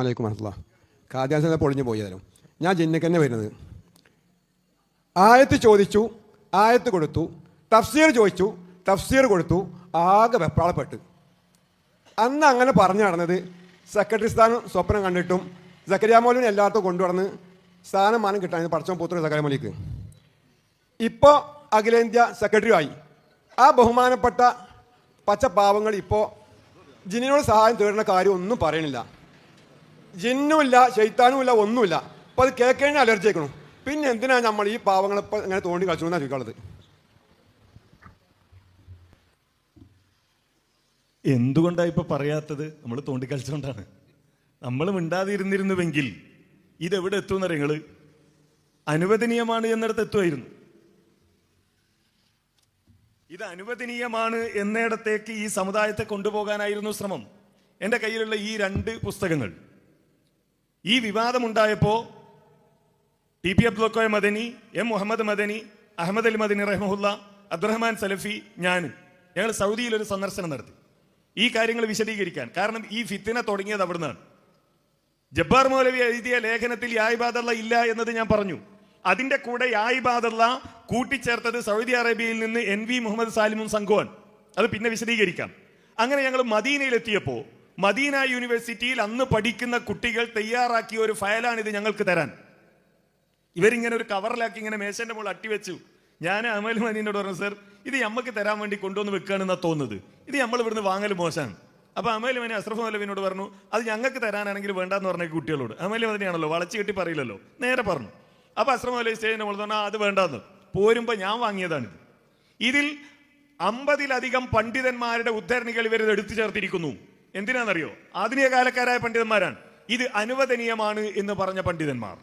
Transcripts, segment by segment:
അലൈക്കും വരത്തുള്ള കാദ്യാസന പൊളിഞ്ഞു പോയി തരും ഞാൻ ജിന്നക്ക് തന്നെ വരുന്നത്. ആയത്ത് ചോദിച്ചു ആയത്ത് കൊടുത്തു തഫ്സീർ ചോദിച്ചു തഫ്സീർ കൊടുത്തു ആകെ വെപ്രാളപ്പെട്ട്. അന്ന് അങ്ങനെ പറഞ്ഞു നടന്നത് സെക്രട്ടറി സ്ഥാനം സ്വപ്നം കണ്ടിട്ടും സക്കരിയാമോലിനെ എല്ലായിടത്തും കൊണ്ടുവന്ന് സ്ഥാനം മാനം കിട്ടാൻ പടച്ചോൻ പുത്ര സക്കരിയാമോലിക്ക് ഇപ്പോൾ അഖിലേന്ത്യാ സെക്രട്ടറി ആയി. ആ ബഹുമാനപ്പെട്ട പച്ച പാവങ്ങൾ ഇപ്പോൾ ജിനിനോട് സഹായം തേടുന്ന കാര്യം ഒന്നും പറയണില്ല. ജിന്നുമില്ല ശൈത്താനുമില്ല ഒന്നുമില്ല. അപ്പോൾ അത് കേൾക്കഴിഞ്ഞാൽ അലർജി ആക്കണം പിന്നെ എന്തിനാണ് നമ്മൾ ഈ പാവങ്ങളെ ഇങ്ങനെ തോണ്ടി കളിച്ചു എന്നാണ് ചോദിക്കാനുള്ളത്? എന്തുകൊണ്ടാണ് ഇപ്പൊ പറയാത്തത്? നമ്മൾ തോണ്ടി തോണ്ടിക്കളിച്ചുകൊണ്ടാണ് നമ്മൾ മിണ്ടാതിരുന്നിരുന്നുവെങ്കിൽ ഇതെവിടെ എത്തുമെന്ന് എന്നറിയങ്ങൾ അനുവദനീയമാണ് എന്നിടത്ത് എത്തുമായിരുന്നു. ഇത് അനുവദനീയമാണ് എന്നിടത്തേക്ക് ഈ സമുദായത്തെ കൊണ്ടുപോകാനായിരുന്നു ശ്രമം. എന്റെ കയ്യിലുള്ള ഈ രണ്ട് പുസ്തകങ്ങൾ ഈ വിവാദമുണ്ടായപ്പോ T P Abdulkoya Madani M Muhammad Madani Ahammad Ali Madani Rahmulla Abdurahman Salafi ഞാൻ ഞങ്ങൾ സൗദിയിൽ ഒരു സന്ദർശനം നടത്തി. ഈ കാര്യങ്ങൾ വിശദീകരിക്കാൻ. കാരണം ഈ ഫിത്തിനെ തുടങ്ങിയത് അവിടുന്നാണ്. ജബ്ബാർ മൗലവി എഴുതിയ ലേഖനത്തിൽ യായിബാദല്ല ഇല്ല എന്നത് ഞാൻ പറഞ്ഞു. അതിന്റെ കൂടെ യായിബാദല്ല കൂട്ടിച്ചേർത്തത് സൗദി അറേബ്യയിൽ നിന്ന് എൻ വി മുഹമ്മദ് സാലിമും സംഘവാൻ അത് പിന്നെ വിശദീകരിക്കാം. അങ്ങനെ ഞങ്ങൾ മദീനയിലെത്തിയപ്പോൾ മദീന യൂണിവേഴ്സിറ്റിയിൽ അന്ന് പഠിക്കുന്ന കുട്ടികൾ തയ്യാറാക്കിയ ഒരു ഫയലാണ് ഇത് ഞങ്ങൾക്ക് തരാൻ. ഇവരിങ്ങനെ ഒരു കവറിലാക്കി ഇങ്ങനെ മേശന്റെ മുകളിൽ അട്ടിവെച്ചു ഞാൻ അമൽ മദീനോട് പറഞ്ഞു സർ ഇത് നമുക്ക് തരാൻ വേണ്ടി കൊണ്ടുവന്ന് വെക്കുകയാണെന്നാണ് തോന്നുന്നത്. ഇത് നമ്മൾ ഇവിടുന്ന് വാങ്ങൽ മോശമാണ്. അപ്പൊ അമൽ മനി അസ്രഫ് മലവിനോട് പറഞ്ഞു അത് ഞങ്ങൾക്ക് തരാനാണെങ്കിൽ വേണ്ടെന്ന് പറഞ്ഞ കുട്ടികളോട്. അമൽ മദനിയാണല്ലോ വളച്ചു കെട്ടി പറയില്ലല്ലോ. നേരെ പറഞ്ഞു. അപ്പൊ അസ്രഫ് മലൈ സ്റ്റേജിന്റെ മുകളിൽ പറഞ്ഞാൽ അത് വേണ്ടെന്ന്. പോരുമ്പോൾ ഞാൻ വാങ്ങിയതാണിത്. ഇതിൽ അമ്പതിലധികം പണ്ഡിതന്മാരുടെ ഉദ്ധരണികൾ ഇവർ എടുത്തു ചേർത്തിരിക്കുന്നു. എന്തിനാണെന്നറിയോ? ആധുനിക കാലക്കാരായ പണ്ഡിതന്മാരാണ്. ഇത് അനുവദനീയമാണ് എന്ന് പറഞ്ഞ പണ്ഡിതന്മാർ.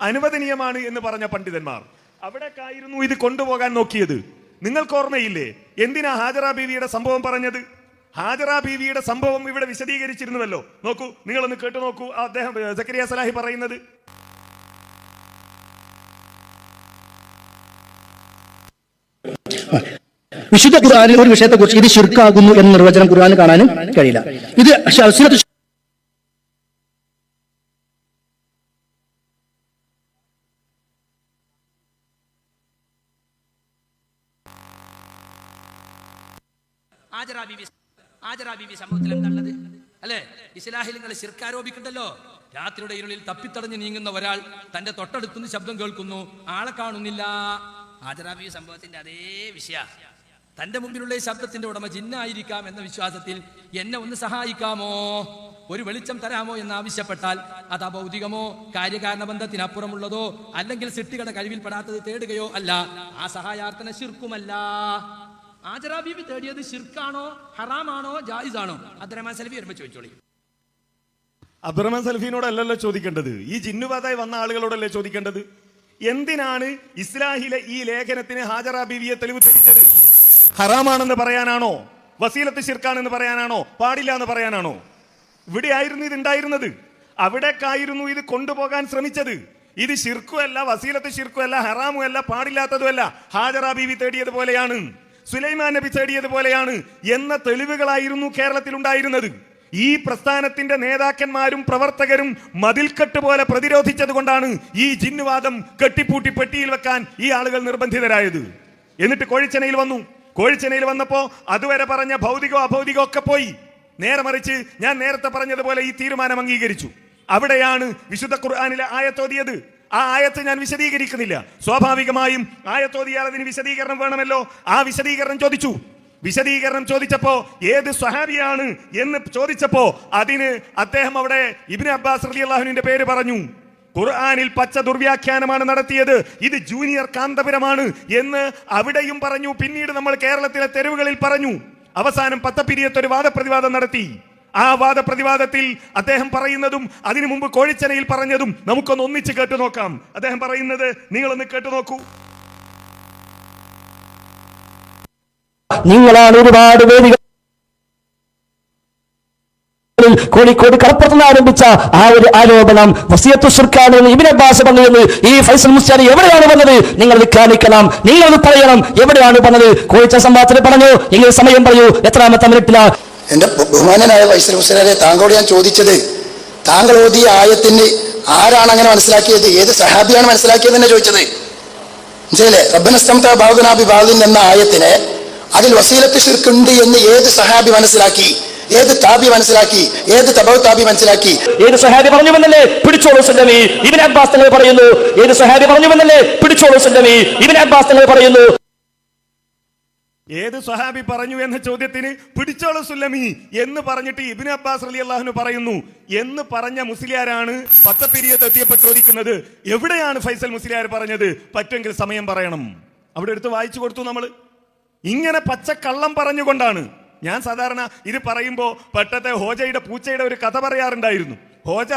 അനുവദനീയമാണ് എന്ന് പറഞ്ഞ പണ്ഡിതന്മാർ. അവിടേക്കായിരുന്നു ഇത് കൊണ്ടുപോകാൻ നോക്കിയത്. നിങ്ങൾക്ക് ഓർമ്മയില്ലേ എന്തിനാ ഹാജറ ബീവിയുടെ സംഭവം പറഞ്ഞത്? ഹാജറ ബീവിയുടെ സംഭവം ഇവിടെ വിശദീകരിച്ചിരുന്നുവല്ലോ. നോക്കൂ നിങ്ങളൊന്ന് കേട്ടു നോക്കൂ അദ്ദേഹം സലാഹി പറയുന്നത്. വിശുദ്ധ ഖുർആാനിൽ ഒരു വിഷയത്തെക്കുറിച്ച് ഇത് ശിർക്കാകുന്നു എന്ന നിർവചനം ഖുർആനിൽ കാണാനും കഴിയില്ല. ഇത് ആജറാ എന്താണുള്ളത് അല്ലേ? ഇസ്ലാഹിൽ നിങ്ങൾ ശിർക്കാരോപിക്കണ്ടല്ലോ? രാത്രിയുടെ ഇരുളിൽ തപ്പിത്തടഞ്ഞ് നീങ്ങുന്ന ഒരാൾ തന്റെ തൊട്ടടുത്തുനിന്ന് ശബ്ദം കേൾക്കുന്നു. ആളെ കാണുന്നില്ല. ആജറാ സംഭവത്തിന്റെ അതേ വിഷയ. തന്റെ മുമ്പിലുള്ള ശബ്ദത്തിന്റെ ഉടമ ജിന്നായിരിക്കാം എന്ന വിശ്വാസത്തിൽ എന്നെ ഒന്ന് സഹായിക്കാമോ? ഒരു വെളിച്ചം തരാമോ എന്ന് ആവശ്യപ്പെട്ടാൽ അത് അഭൗതികമോ കാര്യകാരണ ബന്ധത്തിനപ്പുറമുള്ളതോ അല്ലെങ്കിൽ സിട്ടികളുടെ കഴിവിൽപ്പെടാത്തത് തേടുകയോ അല്ല. ആ സഹായാർത്ഥന ശിർക്കുമല്ല. ആജറാ ബീബി തേടിയത് ശിർക്കാണോ ഹറാമാണോ ജായിസാണോ? അബ്ദുറഹ്മാൻ സലഫി വരുമ്പോ ചോദിച്ചോളി. അബ്ദുറഹ്മാൻ സൽഫീനോടല്ലല്ലോ ചോദിക്കേണ്ടത്? ഈ ജിന്നുവാതായി വന്ന ആളുകളോടല്ലേ ചോദിക്കേണ്ടത്? എന്തിനാണ് ഇസ്ലാഹിലെ ഈ ലേഖനത്തിന് ഹാജറ ബീവിയെ തെളിവ് ധരിച്ചത് ഹറാമാണെന്ന് പറയാനാണോ? വസീലത്ത് ശിർക്കാണെന്ന് പറയാനാണോ? പാടില്ല എന്ന് പറയാനാണോ? ഇവിടെ ആയിരുന്നു ഇത് ഉണ്ടായിരുന്നത്. അവിടേക്കായിരുന്നു ഇത് കൊണ്ടുപോകാൻ ശ്രമിച്ചത്. ഇത് ശിർക്കുമല്ല വസീലത്ത് ശിർക്കുമല്ല ഹറാമുമല്ല പാടില്ലാത്തതുമല്ല. ഹാജറ ബീവി തേടിയതുപോലെയാണ് സുലൈമാൻ നബി തേടിയത് പോലെയാണ് എന്ന തെളിവുകളായിരുന്നു കേരളത്തിൽ ഉണ്ടായിരുന്നത്. ഈ പ്രസ്ഥാനത്തിന്റെ നേതാക്കന്മാരും പ്രവർത്തകരും മതിൽക്കെട്ട് പോലെ പ്രതിരോധിച്ചത് കൊണ്ടാണ് ഈ ജിന്നുവാദം കെട്ടിപ്പൂട്ടി പെട്ടിയിൽ വെക്കാൻ ഈ ആളുകൾ നിർബന്ധിതരായത്. എന്നിട്ട് കോഴിച്ചനയിൽ വന്നു. കോഴിച്ചനയിൽ വന്നപ്പോൾ അതുവരെ പറഞ്ഞ ഭൗതികോ അഭൗതികോ ഒക്കെ പോയി. നേരെ മറിച്ച് ഞാൻ നേരത്തെ പറഞ്ഞതുപോലെ ഈ തീരുമാനം അംഗീകരിച്ചു. അവിടെയാണ് വിശുദ്ധ ഖുർആാനിലെ ആയത്തോതിയത്. ആ ആയത്ത് ഞാൻ വിശദീകരിക്കുന്നില്ല. സ്വാഭാവികമായും ആയത്തോതിയാൽ അതിന് വിശദീകരണം വേണമല്ലോ. ആ വിശദീകരണം ചോദിച്ചു. വിശദീകരണം ചോദിച്ചപ്പോ ഏത് സ്വഹാബിയാണ് എന്ന് ചോദിച്ചപ്പോ അതിന് അദ്ദേഹം അവിടെ ഇബിന് അബ്ബാസ് അലി അള്ളാഹുവിന്റെ പേര് പറഞ്ഞു. ഖുർആാനിൽ പച്ച ദുർവ്യാഖ്യാനമാണ് നടത്തിയത്. ഇത് ജൂനിയർ കാന്തപുരമാണ് എന്ന് അവിടെയും പറഞ്ഞു. പിന്നീട് നമ്മൾ കേരളത്തിലെ തെരുവുകളിൽ പറഞ്ഞു. അവസാനം പത്തപ്പിരിയത്ത് ഒരു വാദപ്രതിവാദം നടത്തി. ആ വാദപ്രതിവാദത്തിൽ അദ്ദേഹം പറയുന്നതും അതിനു മുമ്പ് കോഴിച്ചനയിൽ പറഞ്ഞതും നമുക്കൊന്ന് ഒന്നിച്ച് കേട്ടു നോക്കാം. അദ്ദേഹം പറയുന്നത് നിങ്ങളൊന്ന് കേട്ടു നോക്കൂ. നിങ്ങളാണ് ഒരുപാട് വേദികൾ കോഴിക്കോട് കടപ്പുറത്ത് നിന്ന് ആരംഭിച്ച ആ ഒരു ആരോപണം വസിയത്തു ഷിർക്കാണ് എന്ന് ഇബിൻ അബ്ബാസ് പറഞ്ഞത് ഈ ഫൈസൽ മുസ്താരി എവിടെയാണ് വന്നത്? നിങ്ങൾ വിഖ്യാനിക്കണം നിങ്ങൾ അത് പറയണം. എവിടെയാണ് വന്നത്? കോഴിച്ച സംഭവത്തിൽ പറഞ്ഞു. എങ്കിൽ സമയം പറയൂ. എത്രാമത്തെ മിനിറ്റിലാണ് എന്റെ ബഹുമാനനായ ഫൈസൽ മുസ്ലിനെ താങ്കളോട് ഞാൻ ചോദിച്ചത് താങ്കൾ ഓതിയ ആയത്തിന് ആരാണ് അങ്ങനെ മനസ്സിലാക്കിയത്? ഏത് സഹാബിയാണ് മനസ്സിലാക്കിയത് എന്നെ ചോദിച്ചത്? റബ്ബനസ്തംത എന്ന ആയത്തിനെ അതിൽ വസീലത്ത് ഷിർക്കുണ്ട് എന്ന് ഏത് സഹാബി മനസ്സിലാക്കി? ഏത് താബി മനസ്സിലാക്കി? ഏത് തബവ് താബി മനസ്സിലാക്കി? ഏത് സഹാബി പറഞ്ഞു വന്നല്ലേ? പിടിച്ചോളൂ സല്ലമി ഇബിൻ അബ്ബാസ് തങ്ങൾ പറയുന്നു. ഏത് സഹാബി പറഞ്ഞു വന്നല്ലേ? പിടിച്ചോളൂ സല്ലമി ഇബിൻ അബ്ബാസ് തങ്ങൾ പറയുന്നു. ഏത് സഹാബി പറഞ്ഞു എന്ന ചോദ്യത്തിന് പിടിച്ചോളൂ സുല്ലമി എന്ന് പറഞ്ഞിട്ട് ഇബിൻ അബ്ബാസ് അലി അള്ളാഹുന് പറയുന്നു. എന്ന് പറഞ്ഞ മുസ്ലിയാരാണ് പത്തപ്പിരിയത്ത് എത്തിയപ്പോൾ ചോദിക്കുന്നത് എവിടെയാണ് ഫൈസൽ മുസ്ലിയാർ പറഞ്ഞത്? പറ്റുമെങ്കിൽ സമയം പറയണം. അവിടെ എടുത്ത് വായിച്ചു കൊടുത്തു നമ്മൾ ഇങ്ങനെ പച്ചക്കള്ളം പറഞ്ഞുകൊണ്ടാണ് ഞാൻ സാധാരണ ഇത് പറയുമ്പോൾ പെട്ടത്തെ ഹോജയുടെ പൂച്ചയുടെ ഒരു കഥ പറയാറുണ്ടായിരുന്നു. ഹോജ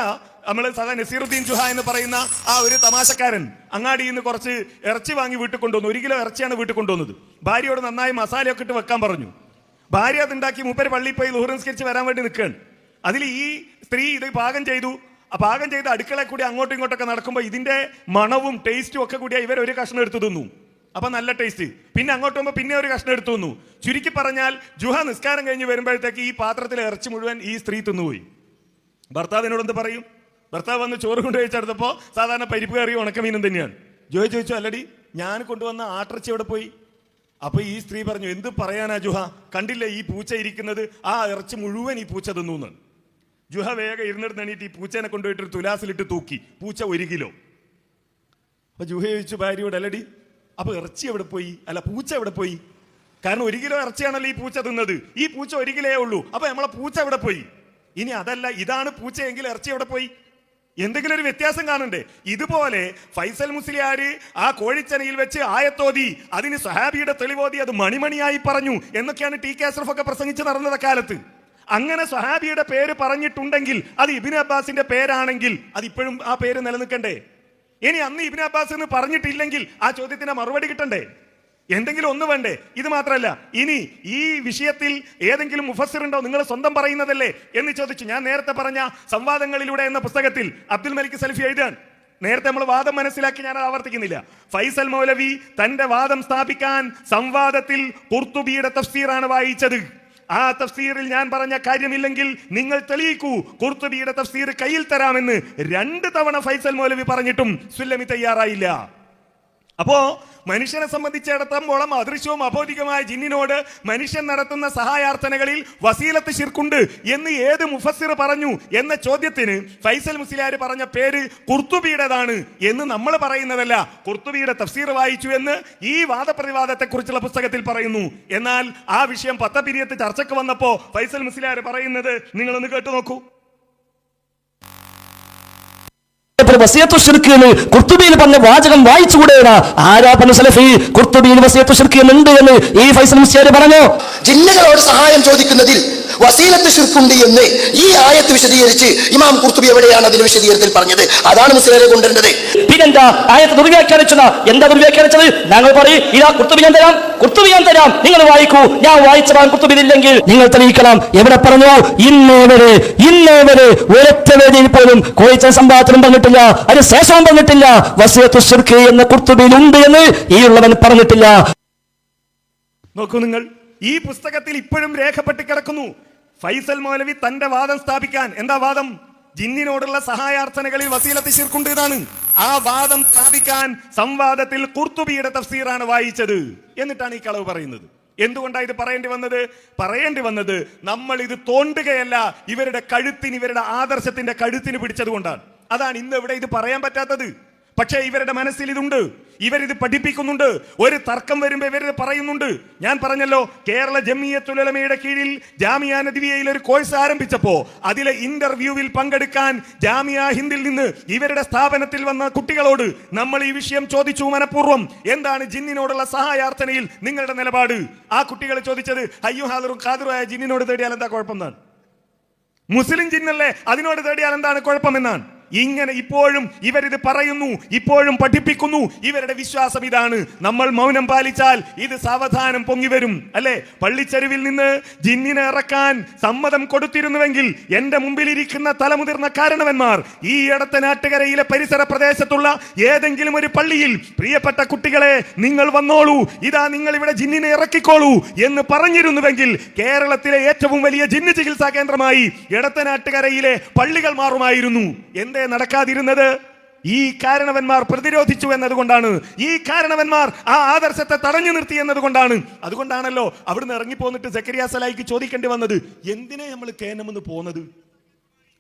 നമ്മൾ സാധാ നസീറുദ്ദീൻ ജുഹ എന്ന് പറയുന്ന ആ ഒരു തമാശക്കാരൻ അങ്ങാടിയിൽ നിന്ന് കുറച്ച് ഇറച്ചി വാങ്ങി വീട്ടിൽ കൊണ്ടുവന്നു. ഒരു കിലോ ഇറച്ചിയാണ് വീട്ടിൽ കൊണ്ടുവന്നത്. ഭാര്യയോട് നന്നായി മസാലയൊക്കെ ഇട്ട് വെക്കാൻ പറഞ്ഞു. ഭാര്യ അതുണ്ടാക്കി മൂപ്പര് പള്ളിയിൽ പോയി ലുഹറൻസ്കരിച്ച് വരാൻ വേണ്ടി നിൽക്കുകയാണ്. അതിൽ ഈ സ്ത്രീ ഇത് പാകം ചെയ്തു. ആ പാകം ചെയ്ത് അടുക്കളയിൽ കൂടി അങ്ങോട്ടും ഇങ്ങോട്ടൊക്കെ നടക്കുമ്പോൾ ഇതിന്റെ മണവും ടേസ്റ്റും ഒക്കെ കൂടി ഇവർ ഒരു കഷ്ണം എടുത്തു തിന്നു. അപ്പൊ നല്ല ടേസ്റ്റ് പിന്നെ അങ്ങോട്ട് പോകുമ്പോൾ പിന്നെ ഒരു കഷ്ണം എടുത്തു തന്നു. ചുരുക്കി പറഞ്ഞാൽ ജുഹ നിസ്കാരം കഴിഞ്ഞ് വരുമ്പോഴത്തേക്ക് ഈ പാത്രത്തിലെ ഇറച്ചി മുഴുവൻ ഈ സ്ത്രീ തിന്നുപോയി. ഭർത്താവിനോട് എന്ത് പറയും? ഭർത്താവ് വന്ന് ചോറ് കൊണ്ട് കഴിച്ചെടുത്തപ്പോൾ സാധാരണ പരിപ്പ് കറി ഉണക്കമീനും തന്നെയാണ്. ജോയി ചോദിച്ചു അല്ലടി ഞാൻ കൊണ്ടുവന്ന ആട്ടിറച്ചി എവിടെ പോയി? അപ്പൊ ഈ സ്ത്രീ പറഞ്ഞു എന്ത് പറയാനാ ജുഹ? കണ്ടില്ല ഈ പൂച്ച ഇരിക്കുന്നത്? ആ ഇറച്ചി മുഴുവൻ ഈ പൂച്ച തിന്നു എന്ന് ജുഹ വേഗം ഇരുന്നിട്ട് എണീറ്റ് ഈ പൂച്ചേനെ കൊണ്ടുപോയിട്ട് ഒരു തുലാസിലിട്ട് തൂക്കി. പൂച്ച ഒരു കിലോ. അപ്പൊ ജുഹ ചോദിച്ചു ഭാര്യയോട് അല്ലടി അപ്പൊ ഇറച്ചി എവിടെ പോയി? അല്ല പൂച്ച എവിടെ പോയി? കാരണം ഒരു കിലോ ഇറച്ചിയാണല്ലോ ഈ പൂച്ച തിന്നത്. ഈ പൂച്ച ഒരു കിലോയേ ഉള്ളൂ. അപ്പൊ നമ്മളെ പൂച്ച എവിടെ പോയി? ഇനി അതല്ല ഇതാണ് പൂച്ചയെങ്കിൽ ഇറച്ചി എവിടെ പോയി? എന്തെങ്കിലും ഒരു വ്യത്യാസം കാണണ്ടേ? ഇതുപോലെ ഫൈസൽ മുസ്ലിയാർ ആ കോഴിച്ചനയിൽ വെച്ച് ആയത്തോതി അതിന് സഹാബിയുടെ തെളിവോതി അത് മണിമണിയായി പറഞ്ഞു എന്നൊക്കെയാണ് ടി കെ അഷ്റഫ് ഒക്കെ പ്രസംഗിച്ച് നടന്നത് കാലത്ത് അങ്ങനെ സ്വഹാബിയുടെ പേര് പറഞ്ഞിട്ടുണ്ടെങ്കിൽ അത് ഇബിൻ അബ്ബാസിന്റെ പേരാണെങ്കിൽ അത് ഇപ്പോഴും ആ പേര് നിലനിൽക്കണ്ടേ? ഇനി അന്ന് ഇബിൻ അബ്ബാസ് എന്ന് പറഞ്ഞിട്ടില്ലെങ്കിൽ ആ ചോദ്യത്തിന് മറുപടി കിട്ടണ്ടേ? എന്തെങ്കിലും ഒന്ന് വേണ്ടേ? ഇത് മാത്രമല്ല ഇനി ഈ വിഷയത്തിൽ ഏതെങ്കിലും മുഫസ്സിർ ഉണ്ടോ? നിങ്ങൾ സ്വന്തം പറയുന്നതല്ലേ? എന്ന് ചോദിച്ചു. ഞാൻ നേരത്തെ പറഞ്ഞ സംവാദങ്ങളിലൂടെ എന്ന പുസ്തകത്തിൽ അബ്ദുൽ മലിക് സൽഫി എഴുതാൻ. നേരത്തെ നമ്മൾ വാദം മനസ്സിലാക്കി ഞാൻ അത് ആവർത്തിക്കുന്നില്ല. ഫൈസൽ മൗലവി തന്റെ വാദം സ്ഥാപിക്കാൻ സംവാദത്തിൽ കുർത്തുബിയുടെ തഫ്സീറാണ് വായിച്ചത്. ആ തഫ്സീറിൽ ഞാൻ പറഞ്ഞ കാര്യമില്ലെങ്കിൽ നിങ്ങൾ തെളിയിക്കൂ. കുർത്തുബിയുടെ തഫ്സീർ കയ്യിൽ തരാമെന്ന് രണ്ട് തവണ ഫൈസൽ മൗലവി പറഞ്ഞിട്ടും സുല്ലമി തയ്യാറായില്ല. അപ്പോ മനുഷ്യനെ സംബന്ധിച്ചിടത്തോളം അദൃശ്യവും അബോധികമായ ജിന്നിനോട് മനുഷ്യൻ നടത്തുന്ന സഹായാർത്ഥനകളിൽ വസീലത്ത് ശിർക്കുണ്ട് എന്ന് ഏത് മുഫസ്സിർ പറഞ്ഞു എന്ന ചോദ്യത്തിന് ഫൈസൽ മുസ്ലിയാർ പറഞ്ഞ പേര് കുർത്തുബിയുടേതാണ് എന്ന് നമ്മൾ പറയുന്നതല്ല. കുർത്തുബിയുടെ തഫ്സീർ വായിച്ചു എന്ന് ഈ വാദപ്രതിവാദത്തെ കുറിച്ചുള്ള പുസ്തകത്തിൽ പറയുന്നു. എന്നാൽ ആ വിഷയം പത്തപിരിയത്ത് ചർച്ചയ്ക്ക് വന്നപ്പോ ഫൈസൽ മുസ്ലിയാർ പറയുന്നത് നിങ്ങളൊന്ന് കേട്ടു നോക്കൂ വസിയത്തു ഷിർക്ക് എന്ന് കുർത്തുബിയിൽ പറഞ്ഞ വാചകം വായിച്ചുകൂടെയാണ് സലഫി. എന്നുണ്ട് എന്ന് ഈ ഫൈസൽ പറഞ്ഞു? ജിന്നുകളോട് സഹായം ചോദിക്കുന്നതിൽ വസീലത്ത് ഷിർക്കുണ്ട് എന്ന് ഈ ആയത്ത് വിശദീകരിച്ച് ഇമാം കുർത്തുബി എവിടെയാണ് അതിന് വിശദീകരണത്തിൽ പറഞ്ഞത്? അതാണ് മുസ്ലിരെ കൊണ്ടുവരേണ്ടത് പിന്നെന്താ? ആയത്ത് ദുർവ്യാഖ്യാനിച്ചത് എന്താ ദുർവ്യാഖ്യാനിച്ചത്? ഞങ്ങൾ പറയും ഇതാ കുർത്തുബി ഞാൻ തരാം കുർത്തുബി ഞാൻ തരാം. നിങ്ങൾ വായിക്കൂ. ഞാൻ വായിച്ചതാണ് കുർത്തുബി ഇല്ലെങ്കിൽ നിങ്ങൾ തെളിയിക്കണം എവിടെ പറഞ്ഞു ഇന്നേ വരെ ഇന്നേ വരെ ഒരൊറ്റ വേദിയിൽ പോലും കോഴിച്ച സംഭവത്തിലും പറഞ്ഞിട്ടില്ല അതിന് ശേഷവും പറഞ്ഞിട്ടില്ല. വസിയത്തു ഷിർക്ക് എന്ന കുർത്തുബിയിൽ ഉണ്ട് എന്ന് ഈ ഉള്ളവൻ പറഞ്ഞിട്ടില്ല. നോക്കൂ നിങ്ങൾ ഈ പുസ്തകത്തിൽ ഇപ്പോഴും രേഖപ്പെട്ട് കിടക്കുന്നു. ഫൈസൽ മൗലവി തന്റെ വാദം സ്ഥാപിക്കാൻ എന്താ വാദം? ജിന്നിനോടുള്ള സഹായാർത്ഥനകളിൽ വസീലത്ത് ശിർക്കുണ്ട് എന്നാണ് ആ വാദം സ്ഥാപിക്കാൻ സംവാദത്തിൽ കുർത്തുബിയുടെ തഫ്സീറാണ് വായിച്ചത്. എന്നിട്ടാണ് ഈ കളവ് പറയുന്നത്. എന്തുകൊണ്ടാണ് ഇത് പറയേണ്ടി വന്നത്? പറയേണ്ടി വന്നത് നമ്മൾ ഇത് തോണ്ടുകയല്ല ഇവരുടെ കഴുത്തിന് ഇവരുടെ ആദർശത്തിന്റെ കഴുത്തിന് പിടിച്ചത് കൊണ്ടാണ് അതാണ് ഇന്ന് ഇവിടെ ഇത് പറയാൻ പറ്റാത്തത്. പക്ഷേ ഇവരുടെ മനസ്സിൽ ഇതുണ്ട്. ഇവരിത് പഠിപ്പിക്കുന്നുണ്ട്. ഒരു തർക്കം വരുമ്പോൾ ഇവരിത് പറയുന്നുണ്ട്. ഞാൻ പറഞ്ഞല്ലോ കേരള ജമിയത്തുലമയുടെ കീഴിൽ ജാമിയ നദിവിയയിൽ ഒരു കോഴ്സ് ആരംഭിച്ചപ്പോൾ അതിലെ ഇന്റർവ്യൂവിൽ പങ്കെടുക്കാൻ ജാമിയ ഹിന്ദിൽ നിന്ന് ഇവരുടെ സ്ഥാപനത്തിൽ വന്ന കുട്ടികളോട് നമ്മൾ ഈ വിഷയം ചോദിച്ചു മനഃപൂർവം. എന്താണ് ജിന്നിനോടുള്ള സഹായാർത്ഥനയിൽ നിങ്ങളുടെ നിലപാട്? ആ കുട്ടികൾ ചോദിച്ചത് അയ്യോ ഹാദറും ഖാദറുമായ ജിന്നിനോട് തേടിയാൽ എന്താ കുഴപ്പം? എന്നാണ്. മുസ്ലിം ജിന്നല്ലേ അതിനോട് തേടിയാൽ എന്താണ് കുഴപ്പമെന്നാണ് ഇങ്ങനെ ഇപ്പോഴും ഇവരിത് പറയുന്നു ഇപ്പോഴും പഠിപ്പിക്കുന്നു. ഇവരുടെ വിശ്വാസം ഇതാണ്. നമ്മൾ മൗനം പാലിച്ചാൽ ഇത് സാവധാനം പൊങ്ങി വരും അല്ലെ? പള്ളിച്ചെരുവിൽ നിന്ന് ജിന്നിനെ ഇറക്കാൻ സമ്മതം കൊടുത്തിരുന്നുവെങ്കിൽ എന്റെ മുമ്പിലിരിക്കുന്ന തലമുതിർന്ന കാരണവന്മാർ ഈ ഇടത്തനാട്ടുകരയിലെ പരിസര പ്രദേശത്തുള്ള ഏതെങ്കിലും ഒരു പള്ളിയിൽ പ്രിയപ്പെട്ട കുട്ടികളെ നിങ്ങൾ വന്നോളൂ. ഇതാ നിങ്ങൾ ഇവിടെ ജിന്നിനെ ഇറക്കിക്കോളൂ എന്ന് പറഞ്ഞിരുന്നുവെങ്കിൽ കേരളത്തിലെ ഏറ്റവും വലിയ ജിന്ന് ചികിത്സാ കേന്ദ്രമായി ഇടത്തനാട്ടുകരയിലെ പള്ളികൾ മാറുമായിരുന്നു എന്തേ നടക്കാതിരുന്നത് ഈ കാരണവന്മാർ പ്രതിരോധിച്ചു എന്നതുകൊണ്ടാണ്. ഈ കാരണവന്മാർ ആ ആദർശത്തെ തടഞ്ഞു നിർത്തി എന്നതുകൊണ്ടാണ്. അതുകൊണ്ടാണല്ലോ അവിടുന്ന് ഇറങ്ങിപ്പോന്നിട്ട് സക്കരിയ സലായിക്ക് ചോദിക്കേണ്ടി വന്നത്. എന്തിനെ നമ്മൾ കേനമെന്ന് പോന്നത്?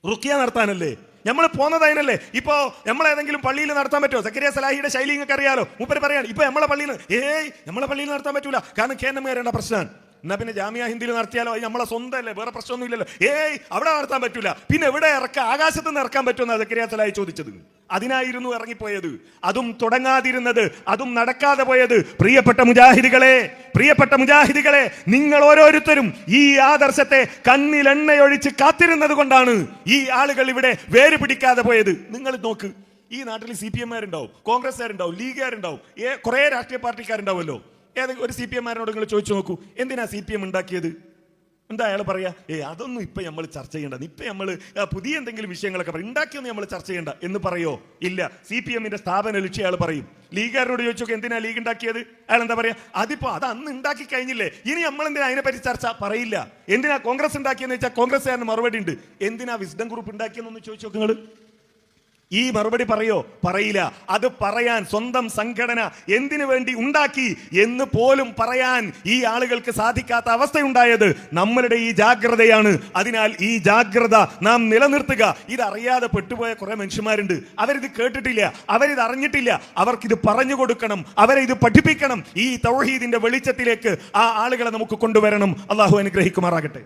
റുക്കിയ നടത്താനല്ലേ? നമ്മൾ പോന്നത് അതിനല്ലേ ഇപ്പോ നമ്മൾ ഏതെങ്കിലും പള്ളിയിൽ നടത്താൻ പറ്റുമോ? സക്കരിയ സലാഹിയുടെ ശൈലി നിങ്ങൾക്ക് അറിയാലോ മൂപ്പര് പറയാണ് ഇപ്പൊ നമ്മളെ പള്ളിയിൽ ഏയ് നമ്മളെ പള്ളിയിൽ നടത്താൻ പറ്റൂല. കാരണം കേന്ദ്രം കയറേണ്ട പ്രശ്നമാണ് എന്നാ പിന്നെ ജാമ്യ ഹിന്ദിയിൽ നടത്തിയാലോ? അത് നമ്മളെ സ്വന്തമല്ലേ വേറെ പ്രശ്നമൊന്നും ഇല്ലല്ലോ ഏയ് അവിടെ നടത്താൻ പറ്റൂല. പിന്നെ എവിടെ ഇറക്കാം? ആകാശത്ത് നിന്ന് ഇറക്കാൻ പറ്റുമെന്ന് സക്കരിയ സലാഹി ചോദിച്ചത്. അതിനായിരുന്നു ഇറങ്ങിപ്പോയത്. അതും തുടങ്ങാതിരുന്നത് അതും നടക്കാതെ പോയത്. പ്രിയപ്പെട്ട മുജാഹിദികളെ പ്രിയപ്പെട്ട മുജാഹിദികളെ നിങ്ങൾ ഓരോരുത്തരും ഈ ആദർശത്തെ കണ്ണിൽ എണ്ണയൊഴിച്ച് കാത്തിരുന്നത് കൊണ്ടാണ് ഈ ആളുകൾ ഇവിടെ വേര് പിടിക്കാതെ പോയത്. നിങ്ങൾ നോക്ക് ഈ നാട്ടിൽ സി പി എമ്മാരുണ്ടാവും കോൺഗ്രസ്സുകാരുണ്ടാവും ലീഗുകാരുണ്ടാവും ഏ കുറെ രാഷ്ട്രീയ പാർട്ടിക്കാരുണ്ടാവുമല്ലോ. ഏതെങ്കിലും ഒരു സി പി എമ്മാരോട് നിങ്ങൾ ചോദിച്ചു നോക്കൂ എന്തിനാ സി പി എം ഉണ്ടാക്കിയത്? എന്താ അയാൾ പറയാ ഏ അതൊന്നും ഇപ്പൊ നമ്മൾ ചർച്ച ചെയ്യണ്ട. ഇപ്പൊ നമ്മൾ പുതിയ എന്തെങ്കിലും വിഷയങ്ങളൊക്കെ പറയും ഉണ്ടാക്കിയൊന്നും നമ്മൾ ചർച്ച ചെയ്യേണ്ട. എന്ന് പറയോ? ഇല്ല. സി പി എമ്മിന്റെ സ്ഥാപന ലക്ഷ്യം അയാൾ പറയും. ലീഗുകാരോട് ചോദിച്ചു എന്തിനാ ലീഗ് ഉണ്ടാക്കിയത്? അയാൾ എന്താ പറയാ അതിപ്പോ അത് അന്ന് ഉണ്ടാക്കി കഴിഞ്ഞില്ലേ. ഇനി നമ്മൾ എന്തിനാ അതിനെപ്പറ്റി ചർച്ച? പറയില്ല. എന്തിനാ കോൺഗ്രസ് ഉണ്ടാക്കിയെന്ന് വെച്ചാൽ കോൺഗ്രസ്സുകാരന് മറുപടി ഉണ്ട്. എന്തിനാ വിസ്ഡം ഗ്രൂപ്പ് ഉണ്ടാക്കിയെന്നൊന്ന് ചോദിച്ചു നിങ്ങൾ ഈ മറുപടി പറയോ? പറയില്ല. അത് പറയാൻ സ്വന്തം സംഘടന എന്തിനു വേണ്ടി ഉണ്ടാക്കി എന്ന് പോലും പറയാൻ ഈ ആളുകൾക്ക് സാധിക്കാത്ത അവസ്ഥയുണ്ടായത് നമ്മളുടെ ഈ ജാഗ്രതയാണ്. അതിനാൽ ഈ ജാഗ്രത നാം നിലനിർത്തുക. ഇതറിയാതെ പെട്ടുപോയ കുറെ മനുഷ്യന്മാരുണ്ട്. അവരിത് കേട്ടിട്ടില്ല. അവരിത് അറിഞ്ഞിട്ടില്ല. അവർക്കിത് പറഞ്ഞു കൊടുക്കണം. അവരെ ഇത് പഠിപ്പിക്കണം. ഈ തൗഹീദിന്റെ വെളിച്ചത്തിലേക്ക് ആ ആളുകളെ നമുക്ക് കൊണ്ടുവരണം. അള്ളാഹു അനുഗ്രഹിക്കുമാറാകട്ടെ.